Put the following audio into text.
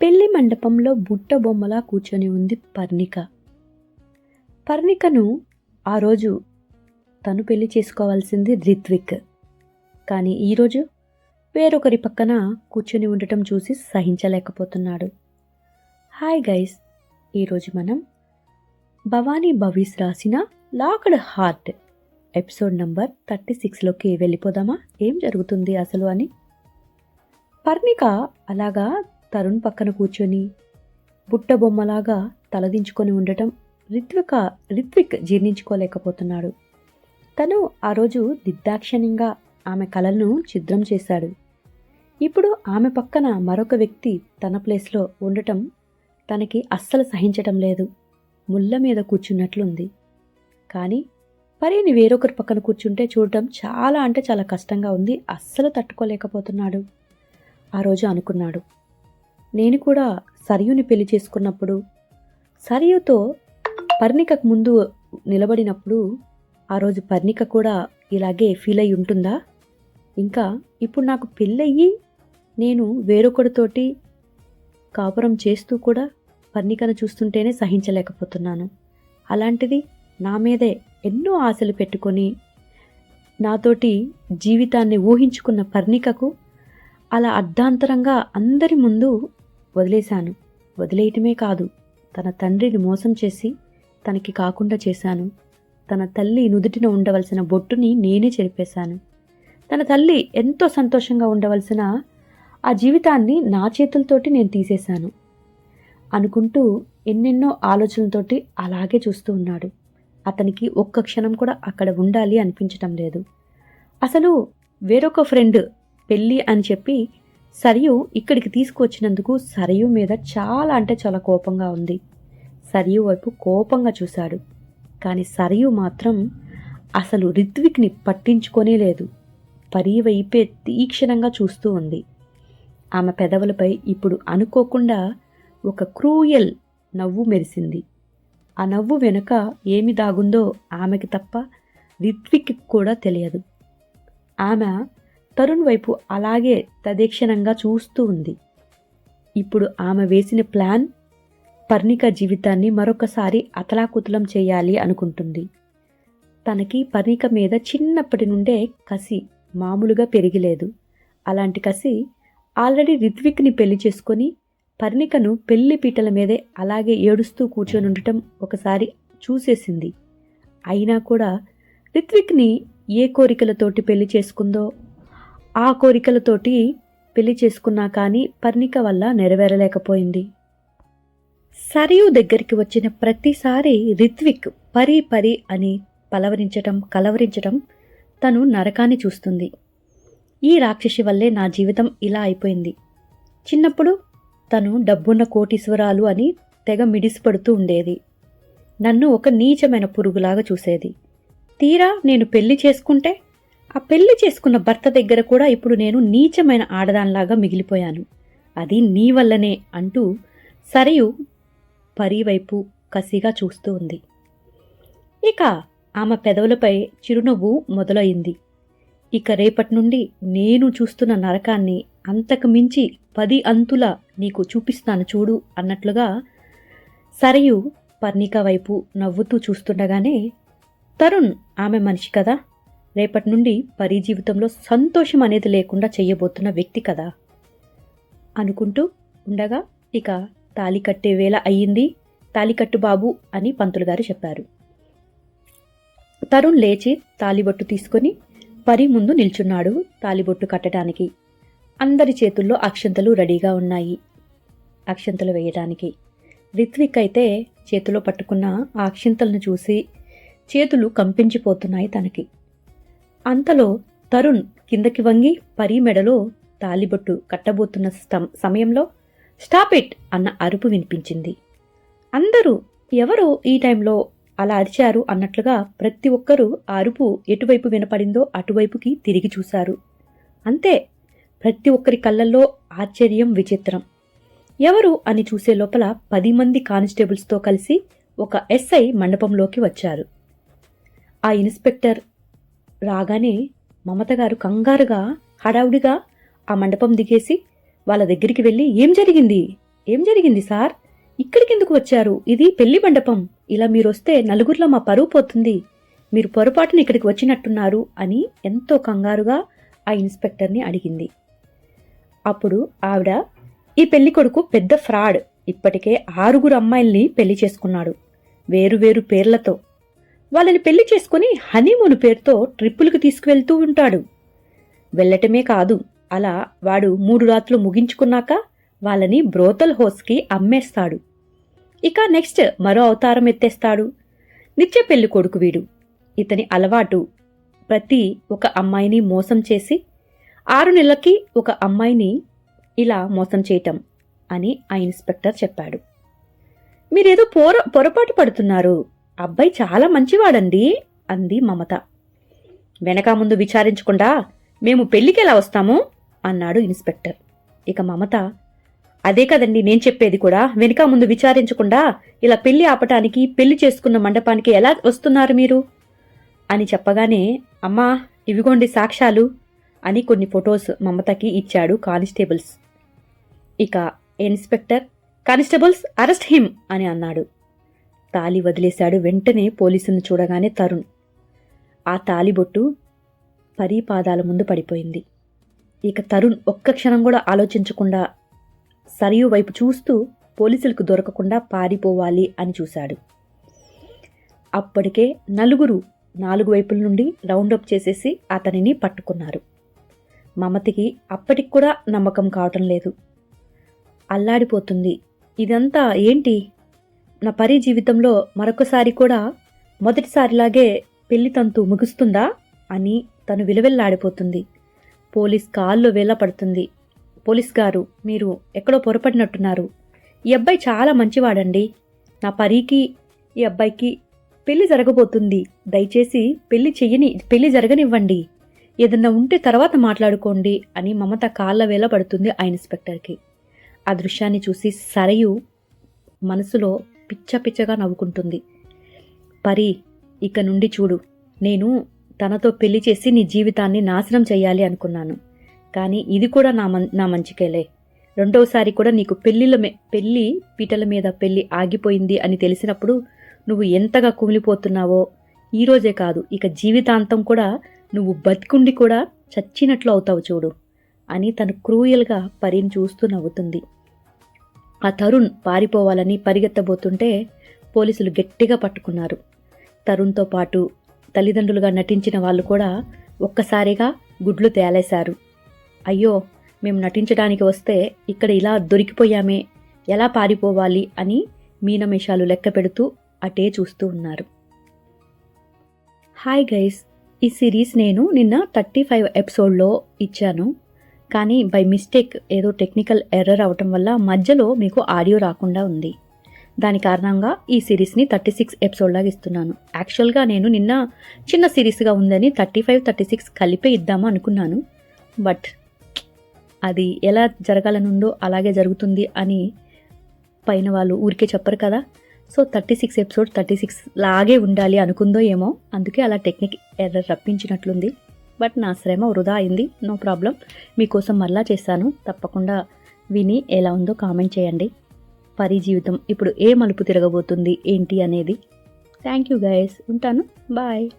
పెళ్ళి మండపంలో బుట్ట బొమ్మలా కూర్చొని ఉంది పర్ణిక. పర్ణికను ఆ రోజు తను పెళ్ళి చేసుకోవాల్సింది రిత్విక్. కానీ ఈరోజు వేరొకరి పక్కన కూర్చొని ఉండటం చూసి సహించలేకపోతున్నాడు. హాయ్ గైస్ ఈరోజు మనం భవానీ భవీస్ రాసిన locked heart episode number thirty సిక్స్లోకి వెళ్ళిపోదామా? ఏం జరుగుతుంది అసలు అని? పర్ణిక అలాగా తరుణ్ పక్కన కూర్చొని బుట్ట బొమ్మలాగా తలదించుకొని ఉండటం రిత్విక రిత్విక్ జీర్ణించుకోలేకపోతున్నాడు. తను ఆ రోజు దిద్దాక్షణ్యంగా ఆమె కలలను ఛిద్రం చేశాడు. ఇప్పుడు ఆమె పక్కన మరొక వ్యక్తి తన ప్లేస్లో ఉండటం తనకి అస్సలు సహించటం లేదు. ముళ్ళ మీద కూర్చున్నట్లుంది. కానీ పరిని వేరొకరి పక్కన కూర్చుంటే చూడటం చాలా అంటే చాలా కష్టంగా ఉంది. అస్సలు తట్టుకోలేకపోతున్నాడు. ఆ రోజు అనుకున్నాడు. నేను కూడా సరియుని పెళ్ళి చేసుకున్నప్పుడు సరియుతో పర్ణికకు ముందు నిలబడినప్పుడు ఆ రోజు పర్ణిక కూడా ఇలాగే ఫీల్ అయి ఉంటుందా? ఇంకా ఇప్పుడు నాకు పెళ్ళయ్యి నేను వేరొకరితోటి కాపురం చేస్తూ కూడా పర్ణికను చూస్తుంటేనే సహించలేకపోతున్నాను. అలాంటిది నా మీదే ఎన్నో ఆశలు పెట్టుకొని నాతోటి జీవితాన్ని ఊహించుకున్న పర్ణికకు అలా అర్ధాంతరంగా అందరి ముందు వదిలేశాను. వదిలేయటమే కాదు తన తండ్రిని మోసం చేసి తనకి కాకుండా చేశాను. తన తల్లి నుదుటిన ఉండవలసిన బొట్టుని నేనే చెరిపేశాను. తన తల్లి ఎంతో సంతోషంగా ఉండవలసిన ఆ జీవితాన్ని నా చేతులతోటి నేను తీసేశాను అనుకుంటూ ఎన్నెన్నో ఆలోచనలతోటి అలాగే చూస్తూ ఉన్నాడు. అతనికి ఒక్క క్షణం కూడా అక్కడ ఉండాలి అనిపించటం లేదు. అసలు వేరొక ఫ్రెండ్ పెళ్ళి అని చెప్పి సరియు ఇక్కడికి తీసుకువచ్చినందుకు సరియు మీద చాలా అంటే చాలా కోపంగా ఉంది. సరియు వైపు కోపంగా చూశాడు. కానీ సరియు మాత్రం అసలు రిత్విక్ని పట్టించుకోనే లేదు. పరీవైపే తీక్షణంగా చూస్తూ ఉంది. ఆమె పెదవులపై ఇప్పుడు అనుకోకుండా ఒక క్రూయల్ నవ్వు మెరిసింది. ఆ నవ్వు వెనుక ఏమి దాగుందో ఆమెకి తప్ప రిత్విక్కి కూడా తెలియదు. ఆమె తరుణ్ వైపు అలాగే తదేక్షణంగా చూస్తూ ఉంది. ఇప్పుడు ఆమె వేసిన ప్లాన్ పర్ణిక జీవితాన్ని మరొకసారి అతలాకుతలం చేయాలి అనుకుంటుంది. తనకి పర్ణిక మీద చిన్నప్పటి నుండే కసి మామూలుగా పెరిగిలేదు. అలాంటి కసి ఆల్రెడీ రిత్విక్ని పెళ్ళి చేసుకొని పర్ణికను పెళ్ళి పీటల మీదే అలాగే ఏడుస్తూ కూర్చొని ఉండటం ఒకసారి చూసేసింది. అయినా కూడా రిత్విక్ని ఏ కోరికలతోటి పెళ్ళి చేసుకుందో ఆ కోరికలతోటి పెళ్ళి చేసుకున్నా కానీ పర్ణిక వల్ల నెరవేరలేకపోయింది. సరియు దగ్గరికి వచ్చిన ప్రతిసారి రిత్విక్ పరి పరి అని పలవరించటం కలవరించటం తను నరకాన్ని చూస్తుంది. ఈ రాక్షసి వల్లే నా జీవితం ఇలా అయిపోయింది. చిన్నప్పుడు తను డబ్బున్న కోటీశ్వరాలు అని తెగ మిడిసిపడుతూ ఉండేది. నన్ను ఒక నీచమైన పురుగులాగా చూసేది. తీరా నేను పెళ్ళి చేసుకుంటే ఆ పెళ్ళి చేసుకున్న భర్త దగ్గర కూడా ఇప్పుడు నేను నీచమైన ఆడదానిలాగా మిగిలిపోయాను. అది నీ వల్లనే అంటూ సరియు పరివైపు కసిగా చూస్తూ ఉంది. ఇక ఆమె పెదవులపై చిరునవ్వు మొదలైంది ఇక రేపటి నుండి నేను చూస్తున్న నరకాన్ని అంతకు మించి పది అంతుల నీకు చూపిస్తాను చూడు అన్నట్లుగా సరియు పర్ణిక వైపు నవ్వుతూ చూస్తుండగానే తరుణ్ ఆమె మనిషి కదా? రేపటి నుండి పరీ జీవితంలో సంతోషం అనేది లేకుండా చేయబోతున్న వ్యక్తి కదా. అనుకుంటూ ఉండగా ఇక తాలి కట్టే వేళ అయ్యింది. తాలికట్టు బాబు అని పంతులు గారు చెప్పారు. తరుణ్ లేచి తాలిబొట్టు తీసుకొని పరి ముందు నిల్చున్నాడు. తాలిబొట్టు కట్టడానికి అందరి చేతుల్లో అక్షంతలు రెడీగా ఉన్నాయి. అక్షంతలు వేయడానికి రిత్విక్ అయితే చేతిలో పట్టుకున్న ఆ అక్షింతలను చూసి చేతులు కంపించిపోతున్నాయి తనకి. అంతలో తరుణ్ కిందకి వంగి పరి మెడలో తాలిబొట్టు కట్టబోతున్న సమయంలో స్టాప్ ఇట్ అన్న అరుపు వినిపించింది. అందరూ ఎవరు ఈ టైంలో అలా అరిచారు అన్నట్లుగా ప్రతి ఒక్కరూ ఆ అరుపు ఎటువైపు వినపడిందో అటువైపుకి తిరిగి చూశారు. అంతే ప్రతి ఒక్కరి కళ్ళల్లో ఆశ్చర్యం విచిత్రం. ఎవరు అని చూసే లోపల పది మంది కానిస్టేబుల్స్తో కలిసి ఒక ఎస్ఐ మండపంలోకి వచ్చారు. ఆ ఇన్స్పెక్టర్ రాగానే మమత గారు కంగారుగా హడావుడిగా ఆ మండపం దిగేసి వాళ్ళ దగ్గరికి వెళ్ళి ఏం జరిగింది? ఏం జరిగింది సార్? ఇక్కడికి ఎందుకు వచ్చారు? ఇది పెళ్ళి మండపం. ఇలా మీరొస్తే నలుగురిలో మా పరువు పోతుంది. మీరు పొరపాటున ఇక్కడికి వచ్చినట్టున్నారు అని ఎంతో కంగారుగా ఆ ఇన్స్పెక్టర్ని అడిగింది. అప్పుడు ఆవిడ ఈ పెళ్ళి కొడుకు పెద్ద ఫ్రాడ్. ఇప్పటికే ఆరుగురు అమ్మాయిల్ని పెళ్ళి చేసుకున్నాడు. వేరు వేరు పేర్లతో వాళ్ళని పెళ్ళి చేసుకుని హనీమూన్ పేరుతో ట్రిప్పులకు తీసుకువెళ్తూ ఉంటాడు. వెళ్ళటమే కాదు అలా వాడు మూడు రాత్రులు ముగించుకున్నాక వాళ్ళని బ్రోతల్ హోస్కి అమ్మేస్తాడు. ఇక నెక్స్ట్ మరో అవతారం ఎత్తేస్తాడు. నిత్య పెళ్ళి కొడుకు వీడు. ఇతని అలవాటు ప్రతి ఒక అమ్మాయిని మోసం చేసి ఆరు నెలలకి ఒక అమ్మాయిని ఇలా మోసం చేయటం అని ఆ ఇన్స్పెక్టర్ చెప్పాడు. మీరేదో పొర పొరపాటు పడుతున్నారు. అబ్బాయి చాలా మంచివాడండి అంది మమత. వెనక ముందు విచారించకుండా మేము పెళ్ళికి ఎలా వస్తాము? అన్నాడు ఇన్స్పెక్టర్. ఇక మమత అదే కదండి నేను చెప్పేది కూడా. వెనుక ముందు విచారించకుండా ఇలా పెళ్ళి ఆపటానికి పెళ్ళి చేసుకున్న మండపానికి ఎలా వస్తున్నారు మీరు? అని చెప్పగానే అమ్మా ఇవిగోండి సాక్ష్యాలు అని కొన్ని ఫొటోస్ మమతకి ఇచ్చాడు కానిస్టేబుల్స్. ఇక ఇన్స్పెక్టర్ కానిస్టేబుల్స్ అరెస్ట్ హిమ్ అని అన్నాడు. తాలి వదిలేశాడు. వెంటనే పోలీసులను చూడగానే తరుణ్. ఆ తాలిబొట్టు పరీ పాదాల ముందు పడిపోయింది. ఇక తరుణ్ ఒక్క క్షణం కూడా ఆలోచించకుండా సరియు వైపు చూస్తూ పోలీసులకు దొరకకుండా పారిపోవాలి అని చూశాడు. అప్పటికే నలుగురు నాలుగు వైపుల నుండి రౌండప్ చేసేసి అతనిని పట్టుకున్నారు. మమతికి అప్పటికి కూడా నమ్మకం కావటం లేదు. అల్లాడిపోతుంది. ఇదంతా ఏంటి? నా పరి జీవితంలో మరొకసారి కూడా మొదటిసారిలాగే పెళ్ళి తంతు ముగుస్తుందా అని తను విలువెల్లాడిపోతుంది. పోలీస్ కాల్లో వేళ పడుతుంది పోలీస్ గారు మీరు ఎక్కడో పొరపడినట్టున్నారు. ఈ అబ్బాయి చాలా మంచివాడండి. నా పరికి ఈ అబ్బాయికి పెళ్ళి జరగబోతుంది. దయచేసి పెళ్ళి చెయ్యని పెళ్ళి జరగనివ్వండి. ఏదన్నా ఉంటే తర్వాత మాట్లాడుకోండి అని మమత కాళ్ళ వేళ పడుతుంది ఆ ఇన్స్పెక్టర్కి. ఆ దృశ్యాన్ని చూసి సరయు మనసులో పిచ్చ పిచ్చగా నవ్వుకుంటుంది. పరి ఇక నుండి చూడు. నేను తనతో పెళ్ళి చేసి నీ జీవితాన్ని నాశనం చేయాలి అనుకున్నాను. కానీ ఇది కూడా నా మం నా మంచికేలే. రెండవసారి కూడా నీకు పెళ్ళిల మే పెళ్ళి పీటల మీద పెళ్ళి ఆగిపోయింది అని తెలిసినప్పుడు నువ్వు ఎంతగా కుమిలిపోతున్నావో ఈరోజే కాదు ఇక జీవితాంతం కూడా నువ్వు బతికుండి కూడా చచ్చినట్లు అవుతావు చూడు అని తను క్రూయల్గా పరిని చూస్తూ నవ్వుతుంది. ఆ తరుణ్ పారిపోవాలని పరిగెత్తబోతుంటే పోలీసులు గట్టిగా పట్టుకున్నారు. తరుణ్తో పాటు తల్లిదండ్రులుగా నటించిన వాళ్ళు కూడా ఒక్కసారిగా గుడ్లు తేలేశారు. అయ్యో మేము నటించడానికి వస్తే ఇక్కడ ఇలా దొరికిపోయామే ఎలా పారిపోవాలి అని మీనమేషాలు లెక్క పెడుతూ అటే చూస్తూ ఉన్నారు. హాయ్ గైస్ ఈ సిరీస్ నేను నిన్న థర్టీ ఫైవ్ ఎపిసోడ్లో ఇచ్చాను. కానీ బై మిస్టేక్ ఏదో టెక్నికల్ ఎర్రర్ అవటం వల్ల మధ్యలో మీకు ఆడియో రాకుండా ఉంది. దాని కారణంగా ఈ సిరీస్ని థర్టీ సిక్స్ ఎపిసోడ్లాగా ఇస్తున్నాను. యాక్చువల్గా నేను నిన్న చిన్న సిరీస్గా ఉందని థర్టీ ఫైవ్ థర్టీ సిక్స్ కలిపే ఇద్దాము అనుకున్నాను. బట్ అది ఎలా జరగాలనుందో అలాగే జరుగుతుంది అని పైన వాళ్ళు ఊరికే చెప్పరు కదా. So thirty six episode thirty six లాగే ఉండాలి అనుకుందో ఏమో అందుకే అలా టెక్నిక్ ఎర్రర్ రప్పించినట్లుంది. బట్ నా శ్రమ వృధా అయింది. No problem. మీకోసం మరలా చేశాను తప్పకుండా విని ఎలా ఉందో కామెంట్ చేయండి. పరి జీవితం ఇప్పుడు ఏ మలుపు తిరగబోతుంది ఏంటి అనేది. Thank you guys. ఉంటాను. బాయ్.